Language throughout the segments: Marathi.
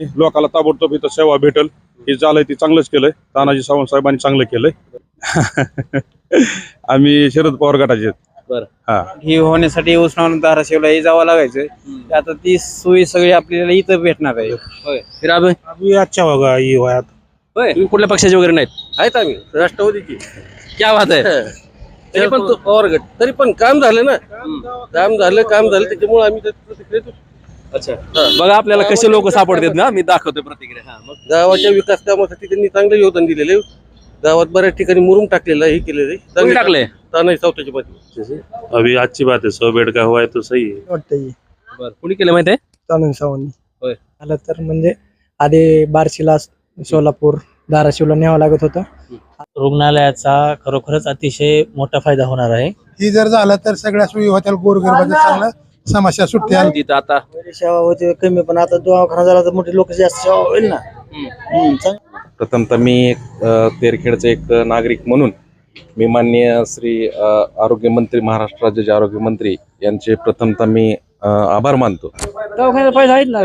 लोकाला ताबडतोब इथं सेवा भेटल. हे झालंय ते चांगलंच केलंय. तानाजी सावंत साहेबांनी चांगलं केलंय. आम्ही शरद पवार गटाचे आहेत. बरं. हा. ही होण्यासाठी उस्मानाबाद धाराशिवला हे जावं लागायचं. आता ती सोयी सगळी आपल्याला इथं भेटणार आहे. होय. फिर अभि अभी अच्छा होगा ये वयात. होय. तुम्ही कुठल्या पक्षाचे वगैरे नाहीत? आहेत आम्ही. राष्ट्रवादीची. क्या बात आहे. तरी पण तो पवार गट. तरी पण काम झालं ना. काम झालं काम झालं. त्याच्यामुळे आम्ही त्यात प्रतिक्रिया देतो. अच्छा. बघा आपल्याला कसे लोक सापडतात ना मी दाखवतोय प्रतिक्रिया. हा मग. गावाच्या विकास कामासाठी त्यांनी चांगलं योगदान दिलेलं आहे. गावात बऱ्याच ठिकाणी मुरुम टाकलेलं आहे हे केलेलं आहे. कोणी चांगलं टाकले तानाजी सावताच्या पाठी अभी अच्छी बात है सौ बेड का हुआ है तो सही है. वाटतंय. बर कुणी केलं माहितीये चालून सावंत. होय. झालं तर म्हणजे आधी बार्शीला सोलापूर धाराशिवला न्यावं लागत होतं. रुग्णालयाचा खरोखरच अतिशय मोठा फायदा होणार आहे. ही जर झालं तर सगळ्या सोयी होत्या गोरगरिबाचं चांगलं. समस्या सुटत्या तिथं आता सेवा होती कमी पण आता दवाखाना झाला तर मोठी लोक जास्त सेवा होईल ना. हम्म, चांगलं. प्रथमतः मी एक अ, तेरखेडचे एक नागरिक म्हणून मी माननीय श्री अ, आरोग्यमंत्री महाराष्ट्र राज्याचे आरोग्यमंत्री यांचे प्रथमतः मी अ, आभार मानतो. दवाखान्याला पैसा आहेत ना?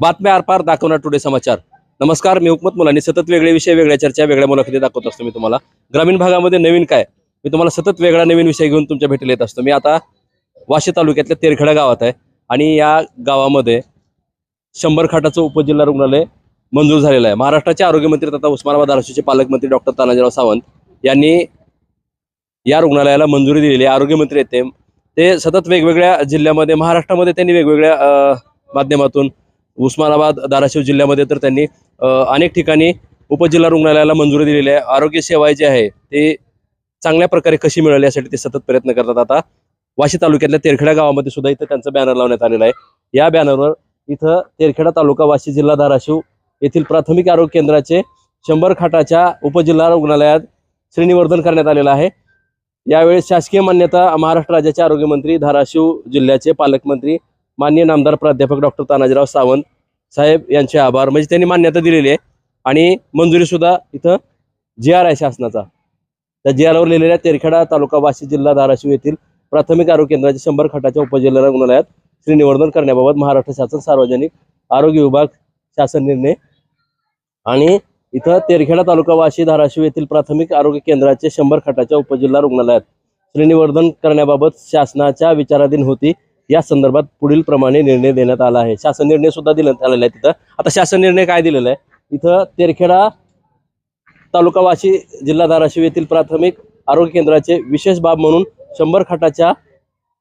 बातम्या आरपार दाखवणार टुडे समाचार. नमस्कार मी हुकमत मुलांनी. सतत वेगळे विषय वेगळ्या चर्चा वेगळ्या मुलाखती दाखवत असतो मी तुम्हाला. ग्रामीण भागामध्ये नवीन काय? मी तुम्हाला सतत वेगळा नवीन विषय घेऊन तुमच्या भेटीला येत असतो. मी आता वाशी तालुक्यातल्या तेरखेडा गावात आहे. आणि या गावामध्ये शंभर खाटाचं उपजिल्हा रुग्णालय मंजूर झालेलं आहे. महाराष्ट्राचे आरोग्यमंत्री तथा उस्मानाबाद धाराशिवचे पालकमंत्री डॉक्टर तानाजीराव सावंत यांनी या रुग्णालयाला मंजुरी दिलेली आहे. आरोग्यमंत्री आहेत ते. सतत वेगवेगळ्या जिल्ह्यामध्ये महाराष्ट्रामध्ये त्यांनी वेगवेगळ्या माध्यमातून उस्मानाबाद धाराशिव जिल्ह्यामध्ये तर त्यांनी अनेक ठिकाणी उपजिल्हा रुग्णालयाला मंजुरी दिलेली आहे. आरोग्य सेवा जी आहे ते चांगल्या प्रकारे कशी मिळाली यासाठी ते सतत प्रयत्न करतात. आता वाशी तालुक्यातल्या तेरखेडा गावामध्ये सुद्धा इथं त्यांचं बॅनर लावण्यात आलेलं आहे. या बॅनरवर इथं तेरखेडा तालुका वाशी जिल्हा धाराशिव येथील प्राथमिक आरोग्य केंद्राचे शंभर खाटाच्या उपजिल्हा रुग्णालयात श्रेणीवर्धन करण्यात आलेलं आहे. यावेळी शासकीय मान्यता महाराष्ट्र राज्याचे आरोग्यमंत्री धाराशिव जिल्ह्याचे पालकमंत्री मान्य नामदार प्राध्यापक डॉक्टर तानाजीराव सावंत साहेब यांचे आभार. म्हणजे त्यांनी मान्यता दिलेली आहे. आणि मंजुरी सुद्धा इथं जी आर आहे शासनाचा. त्या जी आरवर लिहिलेल्या तेरखेडा तालुका वाशी जिल्हा धाराशिव येथील प्राथमिक आरोग्य केंद्राच्या शंभर खाटाच्या उपजिल्हा रुग्णालयात श्रीनिवर्धन करण्याबाबत महाराष्ट्र शासन सार्वजनिक आरोग्य विभाग शासन निर्णय आणि इथं तेरखेडा तालुका वाशी धाराशिव येथील प्राथमिक आरोग्य केंद्राचे शंभर खाटाच्या उपजिल्हा रुग्णालयात श्रेणीवर्धन करण्याबाबत शासनाच्या विचाराधीन होती. या संदर्भात पुढील प्रमाणे निर्णय देण्यात आला आहे. शासन निर्णय सुद्धा देण्यात आलेला आहे तिथं. आता शासन निर्णय काय दिलेला आहे? इथं तेरखेडा तालुका वाशी जिल्हा धाराशिव येथील प्राथमिक आरोग्य केंद्राचे विशेष बाब म्हणून शंभर खाटाच्या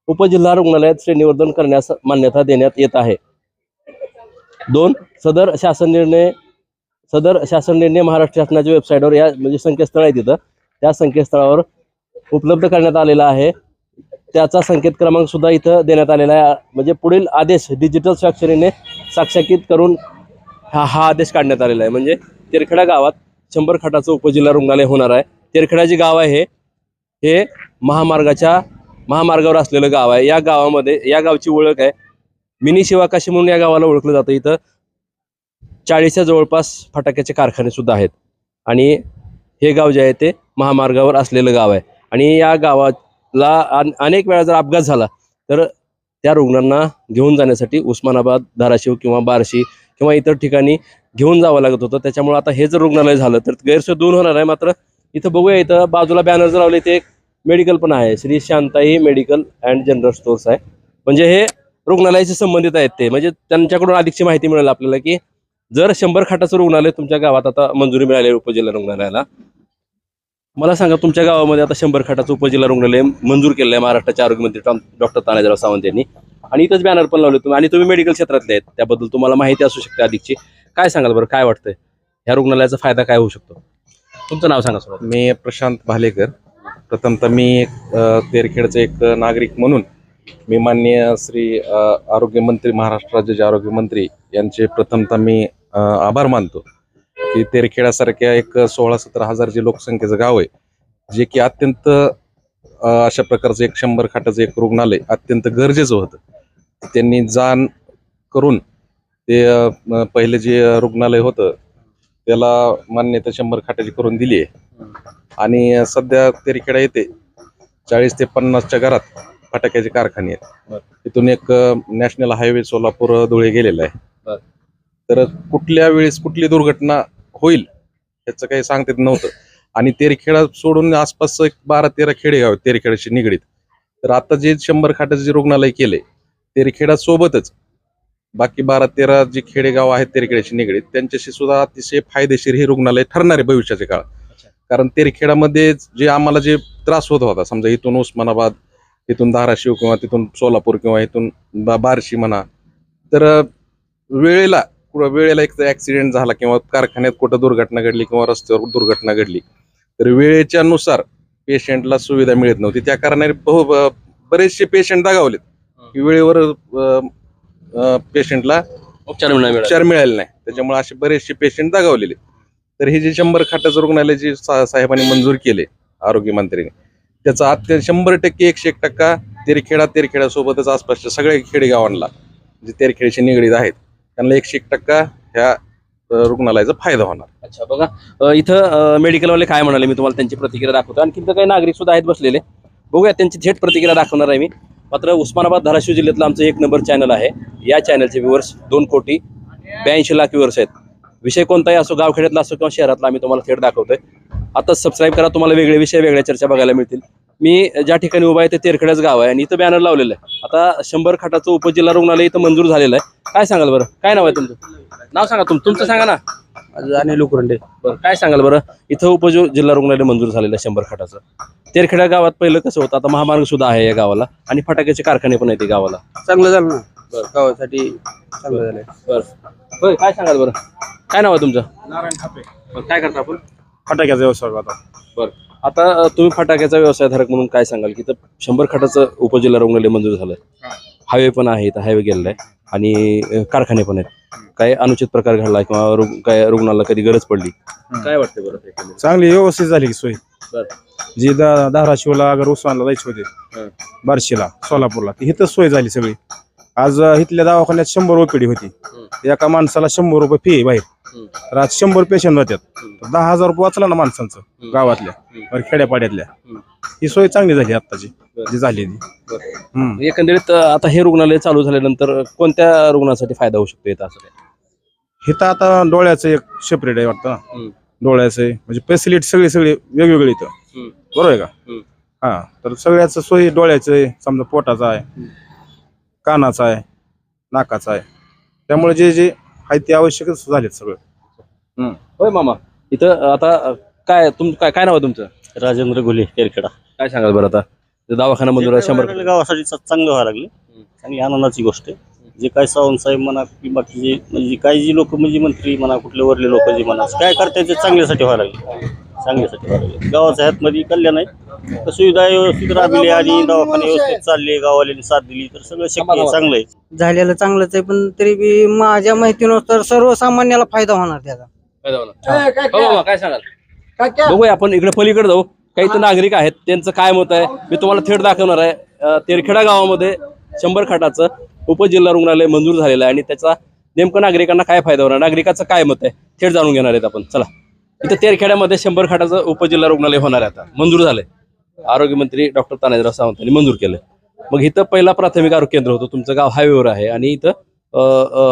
उपजिल्हा रुग्णालयात श्रेणीवर्धन करण्यास मान्यता देण्यात येत आहे. दोन सदर शासन निर्णय सदर शासन निर्णय महाराष्ट्र शासनाच्या वेबसाईटवर या म्हणजे संकेतस्थळ आहे तिथं. त्या संकेतस्थळावर उपलब्ध करण्यात आलेला आहे. त्याचा संकेत क्रमांक सुद्धा इथं देण्यात आलेला आहे. म्हणजे पुढील आदेश डिजिटल स्वाक्षरीने साक्षाकित करून हा हा आदेश काढण्यात आलेला आहे. म्हणजे तेरखेडा गावात शंभर खाटाचं उपजिल्हा रुग्णालय होणार आहे. तेरखेडा जे गाव आहे हे. हे महामार्गाच्या महामार्गावर असलेलं गाव आहे. या गावामध्ये या गावची ओळख आहे. मिनी शिवाकाशी म्हणून या गावाला ओळखलं जातं. इथं चाळीसच्या जवळपास फटाक्याचे कारखाने सुद्धा आहेत. आणि हे गाव जे आहे ते महामार्गावर असलेलं गाव आहे. आणि या गावाला अनेक वेळा जर अपघात झाला तर त्या रुग्णांना घेऊन जाण्यासाठी उस्मानाबाद धाराशिव किंवा बार्शी किंवा इतर ठिकाणी घेऊन जावं लागत होतं. त्याच्यामुळे आता हे जर रुग्णालय झालं तर गैरसोय दूर होणार आहे. मात्र इथं बघूया इथं बाजूला बॅनर जर लावले ते मेडिकल पण आहे. Shri Shantai medical and general stores आहे. म्हणजे हे रुग्णालयाशी संबंधित आहेत ते. म्हणजे त्यांच्याकडून अधिकची माहिती मिळेल आपल्याला की जर शंभर खाटाचं रुग्णालय तुमच्या गावात आता मंजुरी मिळाली उपजिल्हा रुग्णालयाला. मला सांगा तुमच्या गावामध्ये आता शंभर खाटाचं उपजिल्हा रुग्णालय मंजूर केलं आहे महाराष्ट्राचे आरोग्यमंत्री डॉक्टर तानाजीराव सावंत यांनी. आणि इथंच बॅनर पण लावले तुम्ही. आणि तुम्ही मेडिकल क्षेत्रातले आहेत. त्याबद्दल तुम्हाला माहिती असू शकते अधिकची. काय सांगाल बरं? काय वाटतंय? ह्या रुग्णालयाचा फायदा काय होऊ शकतो? तुमचं नाव सांगा सुरुवात मी प्रशांत भालेकर. प्रथमतः मी एक एक नागरिक म्हणून मी माननीय श्री आरोग्यमंत्री महाराष्ट्र राज्याचे आरोग्यमंत्री यांचे प्रथमतः मी आभार मानतो की तेरखेडासारख्या एक सोळा सतरा हजारची लोकसंख्येचं गाव आहे जे की अत्यंत अशा प्रकारचं एक शंभर खाटाचं एक रुग्णालय अत्यंत गरजेचं होतं. त्यांनी जाण करून ते पहिले जे रुग्णालय होतं त्याला मान्यता शंभर खाटाची करून दिली आहे. आणि सध्या तेरखेडा येते चाळीस ते पन्नासच्या घरात फटाक्याचे कारखाने आहेत. तिथून एक नॅशनल हायवे सोलापूर धुळे गेलेला आहे. तर कुठल्या वेळेस कुठली दुर्घटना होईल याचं काही सांगता येत नव्हतं. आणि तेरखेडा सोडून आसपासचं एक बारा तेरा खेडेगाव आहेत तेरखेड्याशी निगडीत. तर आता जे शंभर खाटाचं जे रुग्णालय केले तेरखेडा सोबतच बाकी बारा तेरा जे खेडेगाव आहेत तेरखेड्याशी निगडीत त्यांच्याशी सुद्धा अतिशय फायदेशीर हे रुग्णालय ठरणार आहे भविष्याच्या काळात. कारण तेरखेडामध्ये जे आम्हाला जे त्रास होत होता समजा इथून उस्मानाबाद इथून धाराशिव किंवा तिथून सोलापूर किंवा इथून बार्शी म्हणा तर वेळेला कुठं वेळेला एक ऍक्सिडेंट झाला किंवा कारखान्यात कुठं दुर्घटना घडली किंवा रस्त्यावर दुर्घटना घडली तर वेळेच्या नुसार पेशंटला सुविधा मिळत नव्हती. त्या कारणाने बरेचसे पेशंट दगावलेत. की वेळेवर पेशंटला उपचार मिळाले. नाही. त्याच्यामुळे असे बरेचसे पेशंट दगावलेले तर हे जे शंभर खाटाचं रुग्णालय जे सा- साहेबांनी मंजूर केले आरोग्यमंत्र्यांनी त्याचा अत्यंत शंभर टक्के एकशे एक टक्का तेरखेडा तेरखेड्यासोबतच आसपासच्या सगळ्या खेडेगावांना जे तेरखेड्याशी निगडीत आहेत त्यांना एकशे एक टक्का ह्या रुग्णालयाचा फायदा होणार. अच्छा बघा इथं मेडिकलवाले काय म्हणाले मी तुम्हाला त्यांची प्रतिक्रिया दाखवतो. आणखी तर काही नागरिक सुद्धा आहेत बसलेले. बघूया त्यांची थेट प्रतिक्रिया दाखवणार आहे मी. मात्र उस्मानाबाद धाराशिव जिल्ह्यातलं आमचं एक नंबर चॅनल आहे. या चॅनलचे व्ह्युअर्स दोन कोटी ब्याऐंशी लाख व्ह्युअर्स आहेत. विषय कोणताही असो गावखेड्यातला असो किंवा शहरातला आम्ही तुम्हाला थेट दाखवतोय. आता सबस्क्राईब करा तुम्हाला वेगळे विषय वेगळ्या चर्चा बघायला मिळतील. मी ज्या ठिकाणी उभा आहे ते तेरखेड्याच गाव आहे आणि इथं बॅनर लावलेलं आहे. आता शंभर खाटाचं उपजिल्हा रुग्णालय इथं मंजूर झालेलं आहे. काय सांगाल बरं? काय नाव आहे तुमचं? नाव सांगा तुम तुमचं सांगा ना. अनिल उकरंडे. बरं काय सांगाल बरं? इथं उपजो जिल्हा रुग्णालय मंजूर झालेलं आहे शंभर खाटाचं. तेरखेडा गावात पहिलं कसं होतं? आता महामार्ग सुद्धा आहे या गावाला आणि फटाक्याचे कारखाने पण आहेत गावाला. चांगलं झालं ना. गावासाठी चांगलं झालंय बरं काय सांगाल बरं? काय नाव आहे तुमचं? बरं, काय करता आपण? फटाक्याचा व्यवसाय होता बरं. आता अं, तुम्ही फटाक्याचा व्यवसायधारक म्हणून काय सांगाल की तर शंभर खाटाचं उपजिल्हा रुग्णालय मंजूर झालं हायवे पण आहे इथं हायवे गेलेला आहे आणि अं, कारखाने पण आहेत. काय अनुचित प्रकार घडला किंवा रुग- काय रुग्णाला कधी गरज पडली? काय वाटतं बरं ते एकंदरीत? चांगली व्यवस्थित झाली की सोय. बरं. जी दा- धाराशिवला अगर उस्मानला जायचे होते हं. बार्शीला सोलापूरला ती इथंच सोय झाली सगळी. आज अं, इथल्या दवाखान्यात शंभर ओपीडी होती. एका माणसाला शंभर रुपये फी बाहेर. तर आज शंभर पेशंट होत्यात तर दहा हजार रुपये वाचला ना माणसांचं हं. गावातल्या हं. बरं खेड्यापाड्यातल्या हं. ही सोय चांगली झाली आत्ताची. जी झाली ती. हं. एकंदरीत अं, आता हे रुग्णालय चालू झाल्यानंतर कोणत्या रुग्णासाठी फायदा होऊ शकतो असं काय इथं आता डोळ्याचं एक सेपरेट आहे वाटतं हं. ना डोळ्याचं आहे म्हणजे फॅसिलिटी सगळी सगळी वेगवेगळी इथं हं. बरोबर आहे का हं. हा तर सगळ्याच सोयी डोळ्याचं आहे समजा पोटाचा आहे कानाचा आहे नाकाचा आहे त्यामुळे जे जे आहे ते आवश्यकच झालेत सगळं. होय मामा इथं आता काय तुम काय काय नाव आहे तुमचं? राजेंद्र गुले केरखेडा काय सांगाल बरं आता? दवाखाना मंजूर आहे शंभर आपल्या गावासाठी च- चांगलं व्हायला लागले. चांगली आनंदाची गोष्ट आहे. जे काय सावंत साहेब म्हणा की बाकीचे म्हणजे काही जी लोक म्हणजे मंत्री म्हणा कुठले वरले लोक जे म्हणा काय करताय ते चांगल्यासाठी व्हायला लागले. चांगल्यासाठी व्हायला लागले गावाच्या ह्यातमध्ये कल्याण आहे. तर सुविधा व्यवस्थित राबली आणि दवाखाने व्यवस्थित चालले गावाल्यांनी साथ दिली तर सगळं शक्य आहे चांगलं आहे. झालेलं चांगलंच आहे पण तरी बी माझ्या माहितीनुसार सर्वसामान्याला फायदा होणार त्याचा. हो काय सांगाल? बघूया आपण इकडे पलीकडे जाऊ. काही तर नागरिक आहेत त्यांचं काय मत आहे मी तुम्हाला थेट दाखवणार आहे. अं, तेरखेडा गावामध्ये शंभर खाटाचं उपजिल्हा रुग्णालय मंजूर झालेलं आहे आणि त्याचा नेमकं नागरिकांना काय फायदा होणार? नागरिकाचं काय मत आहे? थेट जाणून घेणार आहेत आपण. चला. इथं तेरखेड्यामध्ये शंभर खाटाचं उपजिल्हा रुग्णालय होणार आहे आता. मंजूर झालंय. आरोग्यमंत्री डॉक्टर तानाजीराव सावंत यांनी मंजूर केलं मग इथं पहिला प्राथमिक आरोग्य केंद्र होतं तुमचं गाव हायवेवर आहे आणि इथं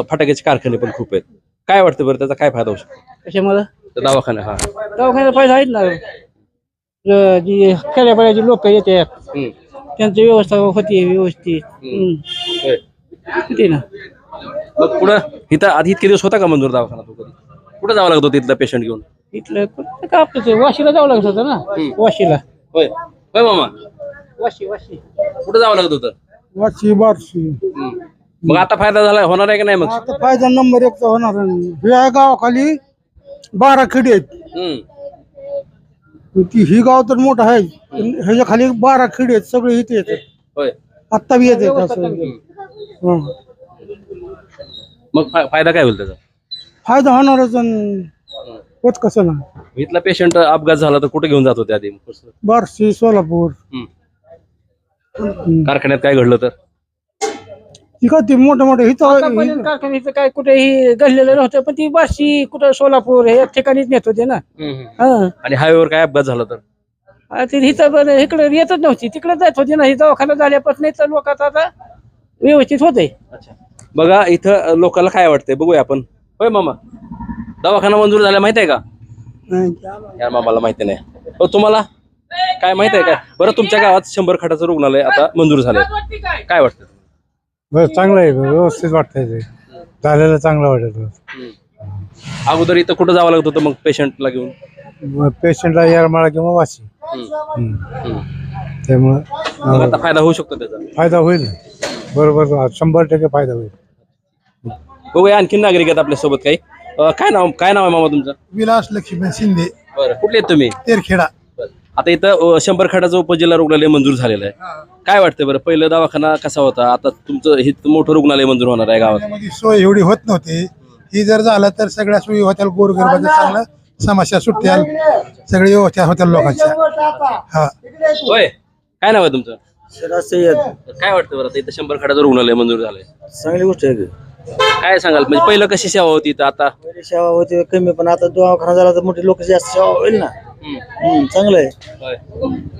फटाक्याचे कारखाने पण खूप आहेत. काय वाटतं बरं त्याचा काय फायदा होऊ शकतो? कशामुळे? तर दवाखाना हा. दवाखान्यात फायदा आहेत ना. अं, जी खेड्यापाड्याची लोक येतात हम्म. त्यांची व्यवस्था होती व्यवस्थित. हम्म. हम्म. होय. होती ना. मग पुढं इथं आधी इतके दिवस होता का मंजूर दवाखाना तो कधी कुठं जावं लागतो तिथला पेशंट घेऊन? इथलं कुठं का आपलं ते वाशीला जावं लागत होतं ना? वाशीला. होय. होय मामा. वाशी वाशी. कुठं जावं लागत होतं? वाची बारशी. मग आता फायदा झाला होणार आहे का नाही मग? आता फायदा नंबर एक होणार ह्या गावाखाली बारा खेडी आहेत. हम्म. ती ही गाव तर मोठं आहे. ह्याच्या खाली बारा खेडी आहेत सगळे इथे येतात होय. आत्ता बी येतात असं. हं. मग फा- फायदा काय होईल त्याचा? फायदा होणारच होत कसं ना इथला पेशंट अपघात झाला तर कुठे घेऊन जात होते आधी? बारशी सोलापूर. कारखान्यात काय घडलं तर? ती का ती मोठं मोठं आतापर्यंत हिथं? कारखान्याचं काय कुठेही घडलेलं नव्हतं पण ती वाशी कुठं सोलापूर हे ठिकाणीच नेत होते ना. हा. आणि हायवेवर काय अपघात झाला तर? ती इथं पण इकडे येतच नव्हती तिकडे जात होती ना ही दवाखाना झाल्यापासून इथं लोकांचं आता व्यवस्थित होतंय. अच्छा. बघा इथं लोकांना काय वाटतंय? बघूया आपण. होय मामा. दवाखाना मंजूर झाला माहीत आहे का? या मामाला माहिती नाही. हो तुम्हाला? काय माहीत आहे काय बरं तुमच्या गावात शंभर खाटाचं रुग्णालय आता मंजूर झालंय. काय वाटतं? बरं चांगलं आहे. व्यवस्थित वाटतंय ते. झालेलं चांगलं वाटत. अगोदर इथं कुठं जावं लागत होतं मग पेशंटला घेऊन? पेशंटला येरमाळा किंवा वाशी. हम्म. त्यामुळं मग आता फायदा होऊ शकतो त्याचा. फायदा होईल. बरोबर. शंभर टक्के फायदा होईल. बघूया आणखीन नागरिक आहेत आपल्यासोबत काही. अं, काय नाव काय नाव आहे मामा तुमचं? विलास लक्ष्मण शिंदे. बरं. कुठले आहेत तुम्ही? तेरखेडा. आता इथं अं, शंभर खाटाचं उपजिल्हा रुग्णालय मंजूर झालेलं आहे. काय वाटतं बरं? पहिलं दवाखाना कसा होता? आता तुमचं हे मोठं रुग्णालय मंजूर होणार आहे गावात. त्यामध्ये सोय एवढी होत नव्हती. ही जर झालं तर सगळ्या सोयी होत्या गोरगरबाच्या चांगलं समस्या सुटत्या सगळी व्यवस्था होत्या लोकांच्या. हा. होय. काय नाव आहे तुमचं? काय वाटतं बरं आता इथं शंभर खाटाचं रुग्णालय मंजूर झालंय? चांगली गोष्ट आहे की. काय सांगाल? म्हणजे पहिलं कशी सेवा होती इथं आता? पहिली सेवा होती कमी पण आता दवाखाना झाला तर मोठी लोक जास्त सेवा होईल ना. हम्म, चांगलं आहे. होय.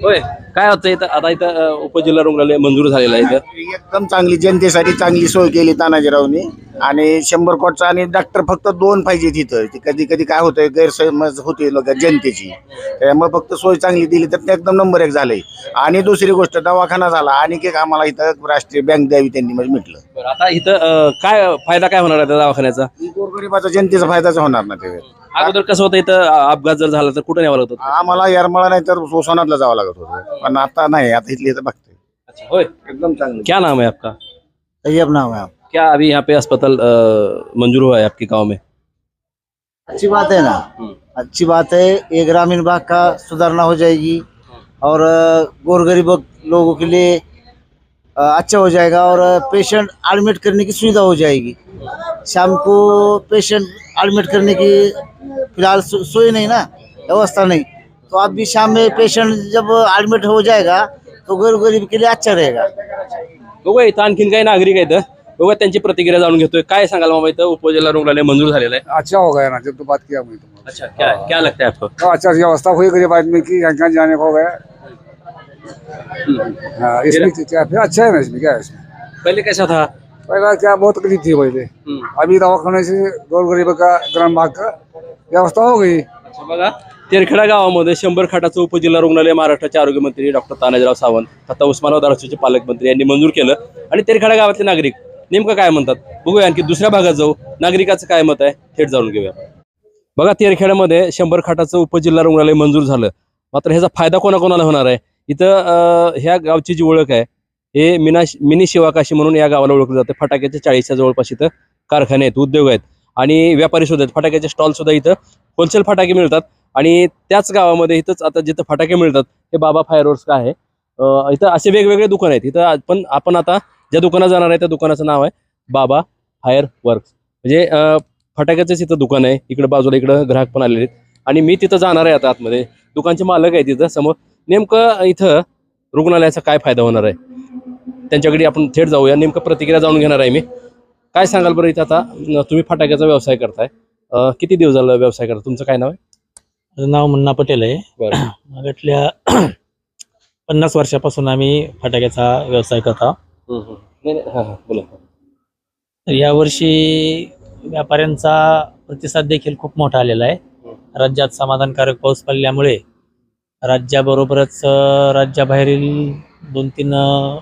होय. काय होतं इथं? आता इथं अं, उपजिल्हा रुग्णालय मंजूर झालेलं आहे इथं. एकदम चांगली जनतेसाठी चांगली सोय केली तानाजीरावनी. आणि शंभर कोटचा आणि डॉक्टर फक्त दोन पाहिजे तिथं. ते कधी कधी काय होतंय गैरसमज होते लोक जनतेची. त्यामुळे फक्त सोय चांगली दिली तर ते एकदम नंबर एक झालंय. आणि दुसरी गोष्ट दवाखाना झाला. आणि एक आम्हाला इथं राष्ट्रीय बँक द्यावी त्यांनी म्हणजे म्हटलं. बरं आता इथं काय फायदा काय होणार आहे त्या दवाखान्याचा? गोरगरिबाचा जनतेचा फायदाच होणार ना ते अगोदर कसं होतं इथं अपघात जर झाला तर कुठं न्यावं लागतं आम्हाला येरमाळा नाही तर सोसानातला जावं लागत होतं. पण आता नाही आता इथली इथं बघते. अच्छा होय. एकदम चांगलं. क्या नाम है आपका? तैयब नाम है आप क्या अभी यहाँ पे अस्पताल मंजूर हुआ है आपके गाँव में? अच्छी बात है ना। अच्छी बात है ये ग्रामीण भाग का सुधारना हो जाएगी और गोर गरीब लोगों के लिए अच्छा हो जाएगा और पेशेंट एडमिट करने की सुविधा हो जाएगी। शाम को पेशेंट एडमिट करने की फ़िलहाल सोई नहीं ना व्यवस्था नहीं। तो अब भी शाम में पेशेंट जब एडमिट हो जाएगा तो गोरगरीब के लिए अच्छा रहेगा। इथं आणखीन काही नागरिक आहेत बघूया त्यांची प्रतिक्रिया जाणून घेतोय. काय सांगाल मामा इथं? उपजिल्हा रुग्णालय मंजूर झालेलं आहे. अच्छा हो गया ना जब तो बात किया मैं तुमको अच्छा क्या क्या लगता है आपको? तो अच्छा व्यवस्था हुई गरीब आदमी की यहाँ कहाँ जाने को हो गया? हाँ इसमें क्या फिर अच्छा है ना इसमें क्या है इसमें? पहले कैसा था? पहला क्या बहुत तकलीफ थी पहले। अभी दवाखाने से गौर गरीब का ग्राम भाग का व्यवस्था हो गई। अच्छा बघा. तेरखेडा गावामध्ये शंभर खाटाचं उपजिल्हा रुग्णालय महाराष्ट्राचे आरोग्यमंत्री डॉक्टर तानाजीराव सावंत तथा उस्मानाबाद धाराशिवचे पालकमंत्री यांनी मंजूर केलं. आणि तेरखेडा गावातले नागरिक नेमकं काय म्हणतात? बघूया आणखी दुसऱ्या भागात जाऊ. नागरिकाचं काय मत आहे? थेट जाणून घेऊया. बघा तेरखेड्यामध्ये शंभर खाटाचं उपजिल्हा रुग्णालय मंजूर झालं. मात्र ह्याचा फायदा कोणाकोणाला होणार आहे? इथं ह्या गावची जी ओळख आहे हे मिना मिनी शिवाकाशी म्हणून या गावाला ओळखलं जातं. फटाक्याच्या चाळीसच्या जवळपास इथं कारखाने आहेत उद्योग आहेत. आणि व्यापारी सुद्धा आहेत. फटाक्याचे स्टॉल सुद्धा इथं होलसेल फटाके मिळतात. आणि त्याच गावामध्ये इथंच आता जिथं फटाके मिळतात हे बाबा फायरवर्क्स का आहे इथं असे वेगवेगळे दुकान आहेत. इथं पण आपण आता ज्या दुकानात जाणार आहे त्या दुकानाचं नाव आहे बाबा फायर वर्क्स. म्हणजे फटाक्याचंच इथं दुकान आहे. इकडं बाजूला इकडं ग्राहक पण आलेले आहेत. आणि मी तिथं जाणार आहे आता आतमध्ये. दुकानचे मालक आहे तिथं समोर. नेमकं इथं रुग्णालयाचा काय फायदा होणार आहे? त्यांच्याकडे आपण थेट जाऊया. नेमकं प्रतिक्रिया जाणून घेणार आहे मी. काय सांगाल बरं इथं आता? तुम्ही फटाक्याचा व्यवसाय करताय. किती दिवस झाला व्यवसाय करता? तुमचं काय नाव आहे? माझं नाव मुन्ना पटेल आहे. बरं. मागटल्या पन्नास वर्षापासून आम्ही फटाक्याचा व्यवसाय करतो नाही नाही हां हां बोला. तर यावर्षी व्यापाऱ्यांचा प्रतिसाद देखील खूप मोठा आलेला आहे. राज्यात समाधानकारक पाऊस पडल्यामुळे राज्याबरोबरच अं, राज्याबाहेरील दोन तीन अं,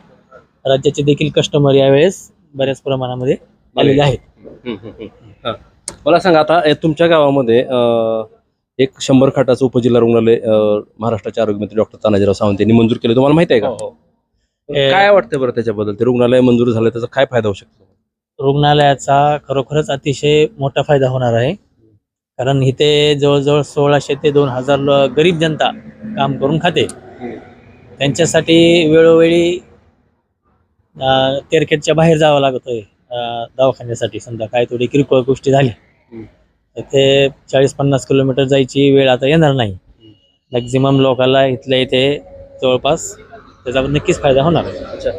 राज्याचे देखील कस्टमर यावेळेस बऱ्याच प्रमाणामध्ये आलेले आहेत. हम्म, हम्म, हम्म. हां. मला सांगा आता तुमच्या गावामध्ये अं, एक शंभर खाटाचं उपजिल्हा रुग्णालय अं, महाराष्ट्राचे आरोग्यमंत्री डॉक्टर तानाजीराव सावंत यांनी मंजूर केलं. तुम्हाला माहिती आहे का? ए- काय वाटतं बरं त्याच्याबद्दल? ते रुग्णालय मंजूर झालं त्याचा काय फायदा होऊ शकतो? रुग्णालयाचा खरोखरच अतिशय मोठा फायदा होणार आहे. कारण इथे जवळजवळ सोळाशे ते दोन हजार गरीब जनता काम करून खाते. त्यांच्यासाठी वेळोवेळी तेरखेडच्या बाहेर जावं लागतोय अं, दवाखान्यासाठी. समजा काय थोडी किरकोळ गोष्टी झाली ते चाळीस पन्नास किलोमीटर जायची वेळ आता येणार नाही. मॅक्झिमम लोकांना इथल्या इथे जवळपास त्याचा नक्कीच फायदा होणार. आहे अच्छा.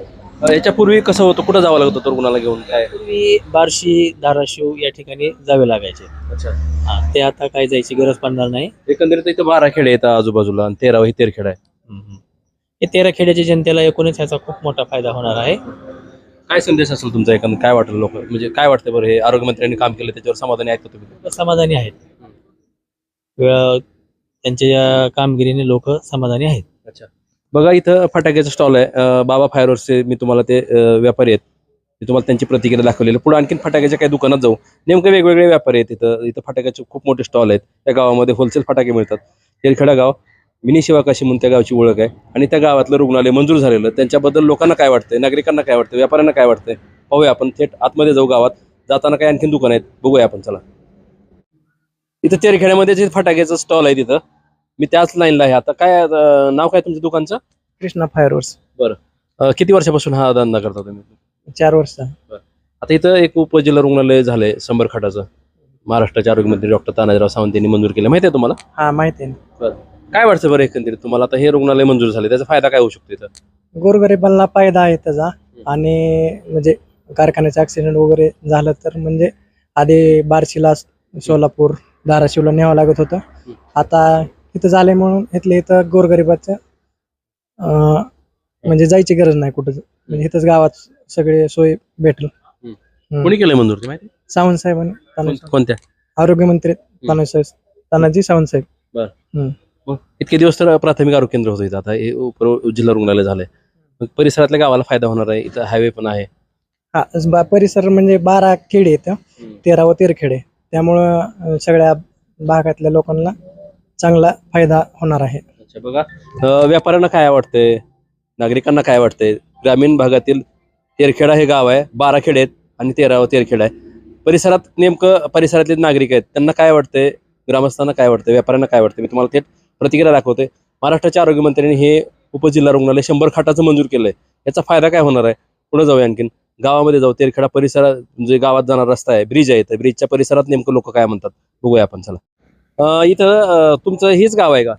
अं, याच्यापूर्वी कसं होतं? कुठं जावं लागत होतं रुग्णाला घेऊन? काय? पूर्वी बार्शी धाराशिव या ठिकाणी जावे लागायचे. अच्छा. हा, ते आता काय जायची गरज पडणार नाही. एकंदरीत इथं बारा खेडे येतात आजूबाजूला आणि तेरावा ही तेरखेड आहे हम्म. हे तेरा खेड्याच्या जनतेला एकूणच ह्याचा खूप मोठा फायदा होणार आहे. काय संदेश असेल तुमचा एकंदर काय वाटलं लोक? म्हणजे काय वाटतं बरं हे आरोग्यमंत्र्यांनी काम केलं त्याच्यावर समाधानी आहेत का तुम्ही? समाधानी आहेत. त्यांच्या या कामगिरीने लोक समाधानी आहेत. अच्छा. बघा इथं फटाक्याचं स्टॉल आहे. बाबा फायरवर्सचे मी तुम्हाला ते व्यापारी आहेत. मी तुम्हाला त्यांची प्रतिक्रिया दाखवलेली. पुढे आणखीन फटाक्याच्या काही दुकानात जाऊ. नेमके वेगवेगळे व्यापारी आहेत इथं. इथं फटाक्याचे खूप मोठे स्टॉल आहेत. त्या गावामध्ये होलसेल फटाके मिळतात. तेरखेडा गाव. मिनी शिवाकाशी म्हणून त्या गावची ओळख आहे. आणि त्या गावातलं रुग्णालय मंजूर झालेलं. त्यांच्याबद्दल लोकांना काय वाटतंय? नागरिकांना काय वाटतं व्यापाऱ्यांना काय वाटतंय? पाहूया आपण. थेट आतमध्ये जाऊ गावात. जाताना काय आणखीन दुकान आहेत. बघूया आपण. चला. इथं तेरखेड्यामध्ये जे फटाक्याचं स्टॉल आहे तिथं मी त्याच लाईनला आहे. आता काय अं, नाव काय तुमच्या दुकानचं? कृष्णा फायरवर्स अं, किती वर्षापासून हा धंदा करता तुम्ही? चार वर्ष. आता इथं एक उपजिल्हा रुग्णालय झालंय शंभर खाटाचं महाराष्ट्राचे आरोग्यमंत्री डॉक्टर तानाजीराव सावंत यांनी मंजूर केलं. माहिती आहे तुम्हाला? हा माहिती आहे. ना. काय वाटतं बरं एकंदरीत तुम्हाला? आता हे रुग्णालय मंजूर झाले त्याचा फायदा काय होऊ शकतो इथं? गोरगरिबांना फायदा आहे त्याचा. आणि म्हणजे कारखान्याचं ऍक्सिडेंट वगैरे झालं तर म्हणजे आधी बार्शीला सोलापूर धाराशिवला न्यावं लागत होतं. आता इथं झाले म्हणून इथले इथं गोरगरिबाचं अं, म्हणजे जायची गरज नाही कुठं. म्हणजे इथंच गावात सगळे सोय भेटेल. कोणी केलंय मंजूर ते माहिती? सावंत साहेबांनी कोण- कोणत्या? आरोग्यमंत्री तानाजी साहेब. तानाजी सावंत साहेब. मग इतके दिवस तर प्राथमिक आरोग्य केंद्र होतं इथं. आता हे उप- जिल्हा रुग्णालय झालंय. मग परिसरातल्या गावाला फायदा होणार आहे. इथं हायवे पण आहे. हा बा- परिसर म्हणजे बारा खेडे आहेत. तेरा व तेरखेडे त्यामुळं अं, सगळ्या भागातल्या लोकांना चांगला फायदा होणार आहे. अच्छा बघा अं, व्यापाऱ्यांना काय वाटतंय नागरिकांना काय वाटतंय ग्रामीण भागातील तेरखेडा हे गाव आहे बारा खेडे आहेत आणि तेरा तेरखेडा आहे. परिसरात नेमकं परिसरातले नागरिक आहेत त्यांना काय वाटतंय ग्रामस्थांना काय वाटतंय व्यापाऱ्यांना काय वाटतंय मी तुम्हाला थेट प्रतिक्रिया दाखवते. महाराष्ट्राच्या आरोग्यमंत्र्यांनी हे उपजिल्हा रुग्णालय शंभर खाटाचं मंजूर केलंय. याचा फायदा काय होणार आहे? पुढे जाऊया आणखीन. गावामध्ये जाऊ तेरखेडा परिसरात म्हणजे गावात जाणारा रस्ता आहे ब्रिज आहे तर ब्रिजच्या परिसरात नेमकं लोक काय म्हणतात? बघूया आपण चला. अं, इथं अं, तुमचं हेच गाव आहे का?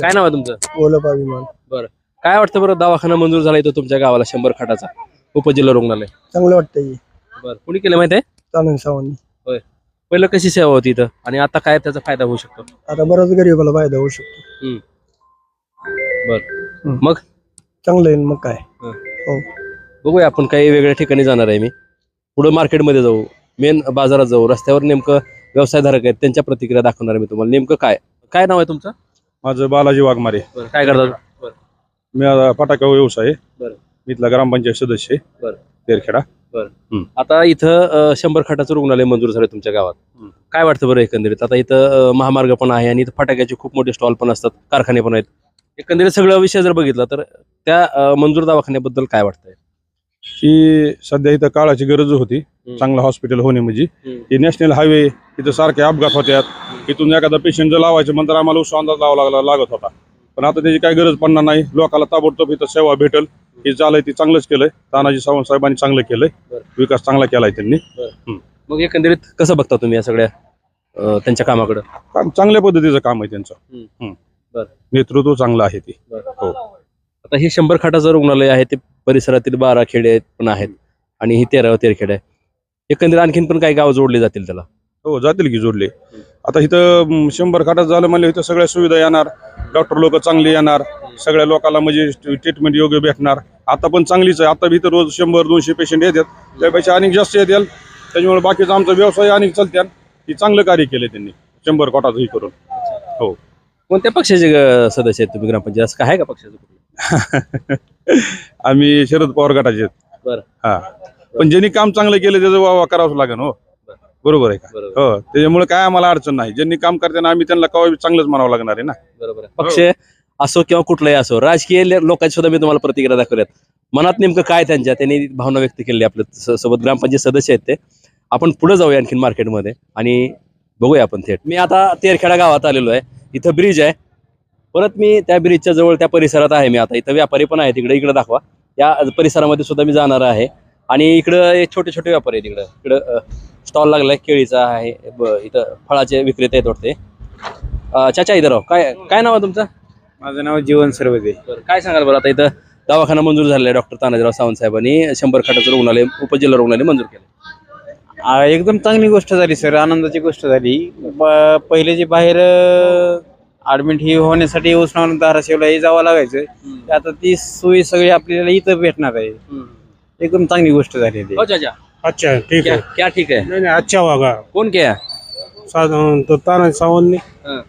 काय नाव आहे तुमचं? ओलप अभिमान. बरं. काय वाटतं बरं दवाखाना मंजूर झाला इथं तुमच्या गावाला शंभर खाटाचा उपजिल्हा रुग्णालय? चांगलं वाटतंय बरं. कोणी केलं माहिती आहे? चालून सावंत. पहिलं कशी सेवा होती इथं? आणि आता काय त्याचा फायदा होऊ शकतो? आता बराच गरीबाला फायदा होऊ शकतो. बरं. मग? चांगलं आहे मग काय? बघूया आपण काही वेगळ्या ठिकाणी जाणार आहे मी. पुढं मार्केटमध्ये जाऊ. मेन बाजारात जाऊ. रस्त्यावर नेमकं व्यवसायधारक आहेत त्यांच्या प्रतिक्रिया दाखवणार आहे मी तुम्हाला. नेमकं काय? काय नाव आहे तुमचं? माझं बालाजी वाघमारे. बरं काय करतात मी आता फटाका व्यवसाय आहे. बरं. मी इथला ग्रामपंचायत सदस्य आहे. बरं. तेरखेडा. आता इथं अं, शंभर खाटाचं रुग्णालय मंजूर झालं तुमच्या गावात. काय वाटतं बरं एकंदरीत? आता इथं अं, महामार्ग पण आहे आणि इथं फटाक्याचे खूप मोठे स्टॉल पण असतात कारखाने पण आहेत. एकंदरीत सगळं विषय जर बघितला तर त्या अं, मंजूर दवाखान्याबद्दल काय वाटतंय? ही सध्या इथं काळाची गरज होती. चांगलं हॉस्पिटल होणे म्हणजे. ही नॅशनल हायवे इथं सारखे अपघात होत्यात इथून एखादा पेशंट जर लावायचं म्हणतर आम्हाला उस अंदाज लावा लागला लागत होता. पण आता त्याची काही गरज पडणार नाही. लोकांना ताबडतोब इथं सेवा भेटल. हे झालंय ते चांगलंच केलंय. तानाजी सावंत साहेबांनी चांगलं केलंय. विकास चांगला केलाय त्यांनी. मग एकंदरीत कसं बघता तुम्ही या सगळ्या त्यांच्या कामाकडं? काम चांगल्या पद्धतीचं काम आहे त्यांचं. नेतृत्व चांगलं आहे ते. हो. आता हे शंभर खाटाचं रुग्णालय आहे ते परिसरातील बारा खेडे पण आहेत. आणि ही तेरा तेरखेड आहे. एकंदरीत आणखीन पण काही गाव जोडले जातील त्याला. हो जातील की जोडले. आता इथं म, शंभर खाटात झालं म्हणजे इथं सगळ्या सुविधा येणार. डॉक्टर लोक चांगले येणार. सगळ्या लोकांना म्हणजे ट्रीटमेंट योग्य भेटणार. आता पण चांगलीच आहे. आता इथं रोज शंभर दोनशे पेशंट येतात. त्यापेक्षा अनेक जास्त येतील. त्याच्यामुळे बाकीचा आमचा व्यवसाय अनेक चालत्याल ही चांगलं कार्य केलं त्यांनी. शंभर कोटाचं हे करून. हो. कोणत्या पक्षाचे सदस्य आहेत तुम्ही ग्रामपंचायत? असं काय आहे का पक्षाचं? आम्ही शरद पवार गटाचे आहेत. बरं. हा. पण ज्यांनी काम चांगलं केलं त्याचं वावा करावंच लागेल हो. बरोबर आहे का? बरोबर. हो त्याच्यामुळे काय आम्हाला अडचण नाही. ज्यांनी काम करताना आम्ही त्यांना कवा चांगलंच म्हणावं लागणार आहे ना. बरोबर आहे. पक्ष असो किंवा कुठलाही असो राजकीय ले- लोकांची सुद्धा मी तुम्हाला प्रतिक्रिया दाखवल्यात. मनात नेमकं काय त्यांच्या? त्यांनी भावना व्यक्त केली आपल्या स- सोबत. ग्रामपंचायत सदस्य आहेत ते. आपण पुढे जाऊया आणखीन मार्केटमध्ये आणि बघूया आपण थेट. मी आता तेरखेडा गावात आलेलो आहे. इथं ब्रिज आहे. परत मी त्या ब्रिजच्या जवळ त्या परिसरात आहे मी आता. इथं व्यापारी पण आहेत. इकडे इकडे दाखवा. या परिसरामध्ये सुद्धा मी जाणार आहे. आणि इकडं हे छोटे छोटे व्यापारी आहेत इकडं. इकडं स्टॉल लागलाय केळीचा आहे इथं फळाचे विक्रेते आहेत वाटते. चाचा इथं राव काय काय नाव आहे तुमचं? माझं नाव जीवन सर्वदे. काय सांगाल बरं आता इथं? दवाखाना मंजूर झालेला आहे डॉक्टर तानाजीराव सावंत साहेबांनी. शंभर खाटाचं रुग्णालय उपजिल्हा रुग्णालय मंजूर केलं एकदम चांगली गोष्ट झाली सर. आनंदाची गोष्ट झाली. पहिले जे बाहेर ऍडमिट ही होण्यासाठी उस्मानाबाद धाराशिवला हे जावं लागायचं. आता ती सोयी सगळी आपल्याला इथं भेटणार आहे. एकदम चांगली गोष्ट झाली हो चाचा. अच्छा ठीक क्या क्या ठीक है नहीं नहीं अच्छा होगा कौन क्या? साधन तो ताना सावन ने हाँ।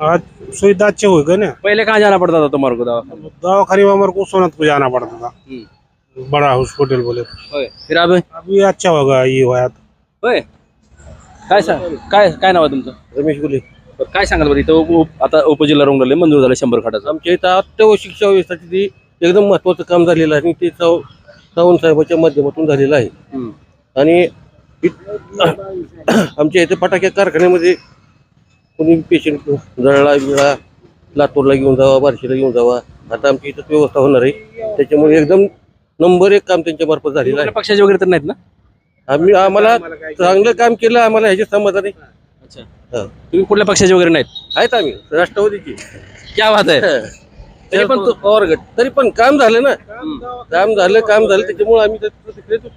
आज सुविधा अच्छे हो गए ना? पहले कहाँ जाना पड़ता था तुम्हारे को दवा दवाखाने में हमारे को सोनत को जाना पड़ता था बड़ा हॉस्पिटल बोले तो। होय. फिर अब अभी अच्छा होगा ये तो होय. काय सांग काय काय नाव आहे तुमचं? रमेश गुले. बरं, काय सांगाल बरं इथं उप- उप- आता उपजिल्हा रुग्णालय मंजूर झालं शंभर खाटाचं. आमच्या इथं अत्यावश्यक सेवा व्यवस्थेसाठी ती एकदम महत्वाचं काम झालेलं आहे आणि ते सावंत साहेबाच्या माध्यमातून झालेलं आहे. आणि आमच्या इथे फटाक्या कारखान्यामध्ये कोणी पेशंट जळला बिळा लातूरला घेऊन जावा बार्शीला घेऊन जावा आता आमची इथं व्यवस्था होणार आहे. त्याच्यामुळे एकदम नंबर एक काम त्यांच्या मार्फत झालेलं आहे. पक्षाचे वगैरे तर नाहीत ना? आम्ही आम्हाला चांगलं काम केलं आम्हाला ह्याचे समाधान. आहे. तुम्ही कुठल्या पक्षाचे वगैरे नाहीत? आहेत आम्ही राष्ट्रवादीची. क्या बात आहे. तरी पण पवार गट तरी पण काम झालं ना. काम झालं. काम झालं त्याच्यामुळे आम्ही त्यात प्रतिक्रिया देतो.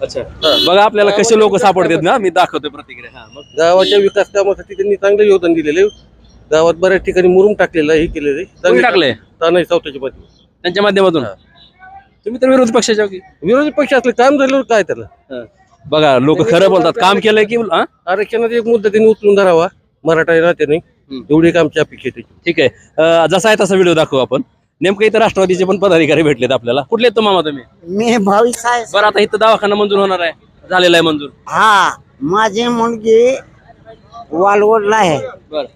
अच्छा. बघा आपल्याला कसे लोक सापडतात ना? मी दाखवतोय प्रतिक्रिया. हा, मग. गावाच्या विकास कामासाठी त्यांनी चांगलं योगदान दिलेलं आहे. गावात बऱ्याच ठिकाणी मुरुम टाकलेलं हे केलेलं आहे. कोणी चांगलं टाकलंय? तानाजी सावताच्या त्यांच्या माध्यमातून? तुम्ही तर विरोधी पक्षाचे की? विरोधी पक्ष असले काम झाल्यावर काय त्याला? बघा लोक खरं बोलतात. काम केलंय की हा? आरक्षणाचा एक मुद्दा त्यांनी उचलून धरावा. मराठा नात्याने एवढी एक आमची अपेक्षा आहे त्याची. ठीक आहे. अं, जसा आहे तसा व्हिडिओ दाखवू आपण. नेमकं इथं राष्ट्रवादीचे पण पदाधिकारी भेटलेत आपल्याला. कुठले आहेत तो मामा तुम्ही? मी भाविक आहे बरं आता इथं दवाखाना मंजूर होणार आहे. झालेला आहे मंजूर. हा माझी मुलगी वालवडला आहे. बरं.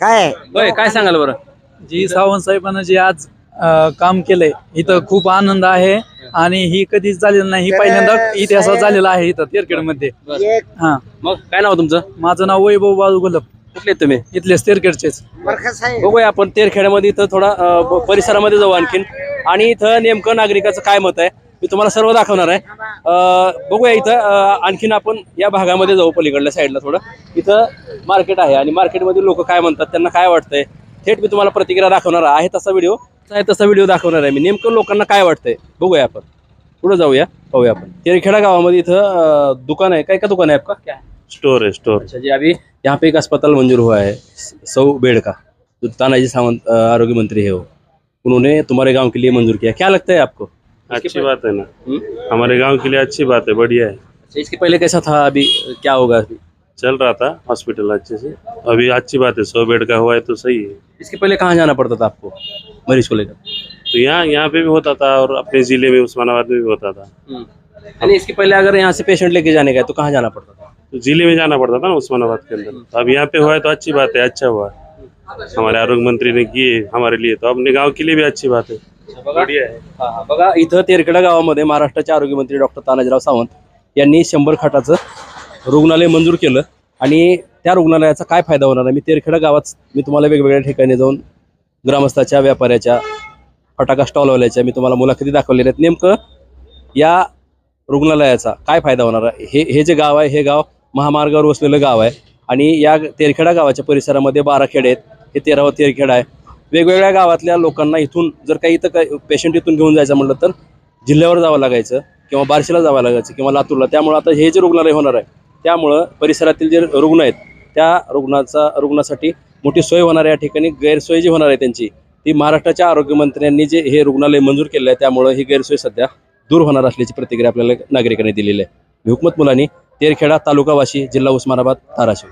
काय होय काय सांगाल बरं? जी सावंत साहेबांना जे आज अ, काम केलंय इथं खूप आनंद आहे. आणि ही कधीच झालेलं नाही. ही पहिल्यांदा इतिहासात झालेला आहे इथं तेरखेडमध्ये हा. मग काय नाव तुमचं? माझं नाव वैभव बाळू गुलप. कुठले तुम्ही? इथलेच तेरखेडचेच. बघूया आपण तेरखेड्यामध्ये इथं थोडा अं, परिसरामध्ये जाऊ आणखीन. आणि इथं नेमकं नागरिकाचं काय मत आहे मी तुम्हाला सर्व दाखवणार आहे. अं, बघूया इथं अं, आणखीन आपण या भागामध्ये जाऊ पलीकडल्या साईडला थोडं. इथं मार्केट आहे आणि मार्केटमध्ये लोक काय म्हणतात त्यांना काय वाटतंय थेट मी तुम्हाला प्रतिक्रिया दाखवणार आहे. तसा व्हिडिओ आहे तसा व्हिडिओ दाखवणार आहे मी. नेमकं लोकांना काय वाटतंय बघूया आपण. पुढे जाऊया पाहूया आपण. तेरखेडा गावामध्ये इथं अं, दुकान आहे. काय का दुकान आहे आपका? क्या? स्टोर है स्टोर अच्छा जी अभी यहाँ पे एक अस्पताल मंजूर हुआ है सौ बेड का जो तानाजी सावंत आरोग्य मंत्री है वो। उन्होंने तुम्हारे गाँव के लिए मंजूर किया। क्या लगता है आपको? अच्छी बात है ना। हमारे गाँव के लिए अच्छी बात है बढ़िया है। अच्छा, इसके पहले कैसा था? अभी क्या होगा अभी? चल रहा था हॉस्पिटल अच्छे से। अभी अच्छी बात है सौ बेड का हुआ है तो सही है। इसके पहले कहाँ जाना पड़ता था आपको मरीज़ को लेकर? तो यहाँ यहाँ पे भी होता था और अपने ज़िले में उस्मानाबाद में भी होता था। यानी इसके पहले अगर यहाँ से पेशेंट लेके जाने का है तो कहाँ जाना पड़ता था? तो जिले में जाना पड़ता था ना उस्मानाबाद के अंदर। अब यहाँ पे हुआ है तो अच्छी बात है अच्छा हुआ। हमारे आरोग्य मंत्री ने किए हमारे लिए तो अपने गांव के लिए भी अच्छी बात है। बढ़िया है। हा, हा. बघा इथं तेरखेडा गावामध्ये महाराष्ट्राचे आरोग्य मंत्री डॉक्टर तानाजीराव सावंत यांनी शंभर खाटाचं रुग्णालय मंजूर केलं आणि त्या रुग्णालयाचा काय फायदा होणार आहे? मी तेरखेडा गावात मी तुम्हाला वेगवेगळ्या ठिकाणी जाऊन ग्रामस्थाच्या व्यापाऱ्याच्या फटाका स्टॉलवाल्याच्या मी तुम्हाला मुलाखती दाखवलेल्या आहेत. नेमकं या रुग्णालयाचा काय फायदा होणार आहे? हे हे जे गाव आहे हे गाव महामार्गावर वसलेलं गाव आहे. आणि या तेरखेडा गावाच्या परिसरामध्ये बारा खेडे आहेत. हे तेरावा तेरखेडा आहे. वेगवेगळ्या गावातल्या लोकांना इथून जर काही इथं काही पेशंट इथून घेऊन जायचं म्हटलं तर जिल्ह्यावर जावं लागायचं किंवा बार्शीला जावं लागायचं किंवा लातूरला. त्यामुळं आता हे जे रुग्णालय होणार आहे त्यामुळं परिसरातील जे रुग्ण आहेत त्या रुग्णाचा रुग्णासाठी मोठी सोय होणार आहे या ठिकाणी. गैरसोय जी होणार आहे त्यांची ती महाराष्ट्राच्या आरोग्यमंत्र्यांनी जे हे रुग्णालय मंजूर केलं आहे त्यामुळं ही गैरसोय सध्या दूर होणार असल्याची प्रतिक्रिया आपल्याला नागरिकांनी दिलेली आहे. हुकमत मुलांनी तेरखेडा तालुकावाशी जिल्हा उस्मानाबाद धाराशिव.